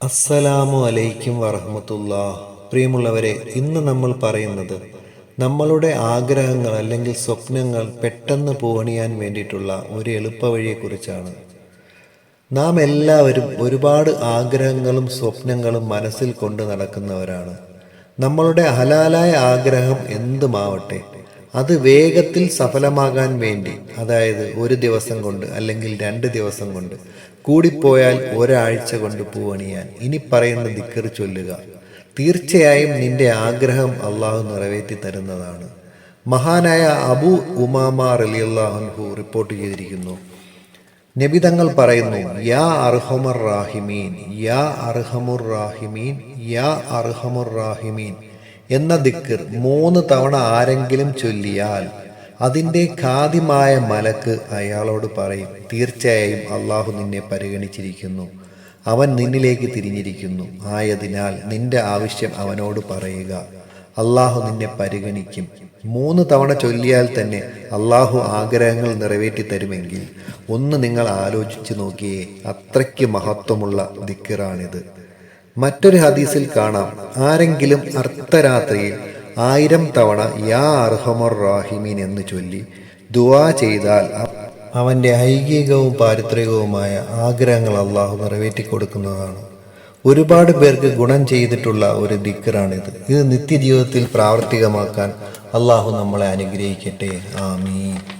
അസ്സലാമു അലൈക്കും വറഹമത്തുള്ള. പ്രിയമുള്ളവരെ ഇന്ന് നമ്മൾ പറയുന്നത് നമ്മളുടെ ആഗ്രഹങ്ങൾ അല്ലെങ്കിൽ സ്വപ്നങ്ങൾ പെട്ടെന്ന് പൂവണിയാൻ വേണ്ടിയിട്ടുള്ള ഒരു എളുപ്പവഴിയെക്കുറിച്ചാണ്. നാം എല്ലാവരും ഒരുപാട് ആഗ്രഹങ്ങളും സ്വപ്നങ്ങളും മനസ്സിൽ കൊണ്ട് നടക്കുന്നവരാണ്. നമ്മളുടെ ഹലാലായ ആഗ്രഹം എന്തുമാവട്ടെ അത് വേഗത്തിൽ സഫലമാകാൻ വേണ്ടി അതായത് ഒരു ദിവസം കൊണ്ട് അല്ലെങ്കിൽ രണ്ട് ദിവസം കൊണ്ട് കൂടിപ്പോയാൽ ഒരാഴ്ച കൊണ്ട് പൂവണിയാൻ. ഇനി പറയുന്ന ദിക്കർ ചൊല്ലുക. തീർച്ചയായും നിന്റെ ആഗ്രഹം അള്ളാഹു നിറവേറ്റി തരുന്നതാണ്. മഹാനായ അബു ഉമാമ റലിയല്ലാഹു റിപ്പോർട്ട് ചെയ്തിരിക്കുന്നു. നബി തങ്ങൾ പറയുന്നു യാ അർഹമുർ റാഹിമീൻ യാ അർഹമുർ റാഹിമീൻ യാ അർഹമുർ റാഹിമീൻ. എന്ന ദിക്കർ മൂന്ന് തവണ ആരെങ്കിലും ചൊല്ലിയാൽ അതിന്റെ ഖാദിമായ മലക്ക് അയാളോട് പറയും തീർച്ചയായും അള്ളാഹു നിന്നെ പരിഗണിച്ചിരിക്കുന്നു. അവൻ നിന്നിലേക്ക് തിരിഞ്ഞിരിക്കുന്നു. ആയതിനാൽ നിന്റെ ആവശ്യം അവനോട് പറയുക. അള്ളാഹു നിന്നെ പരിഗണിക്കും. മൂന്ന് തവണ ചൊല്ലിയാൽ തന്നെ അള്ളാഹു ആഗ്രഹങ്ങൾ നിറവേറ്റി തരുമെങ്കിൽ ഒന്ന് നിങ്ങൾ ആലോചിച്ചു നോക്കിയേ അത്രയ്ക്ക് മഹത്വമുള്ള ദിക്കറാണിത്. മറ്റൊരു ഹദീസിൽ കാണാം. ആരെങ്കിലും അർദ്ധരാത്രിയിൽ ആയിരം തവണ യാ അർഹമർ റാഹിമീൻ എന്ന് ചൊല്ലി ദുവാ ചെയ്താൽ അവന്റെ ഐകികവും പാരിത്രികവുമായ ആഗ്രഹങ്ങൾ അള്ളാഹു നിറവേറ്റി കൊടുക്കുന്നതാണ് ഒരുപാട് പേർക്ക് ഗുണം ചെയ്തിട്ടുള്ള ഒരു ദിക്കറാണിത് ഇത് നിത്യജീവിതത്തിൽ പ്രാവർത്തികമാക്കാൻ അള്ളാഹു നമ്മളെ അനുഗ്രഹിക്കട്ടെ. ആമീൻ.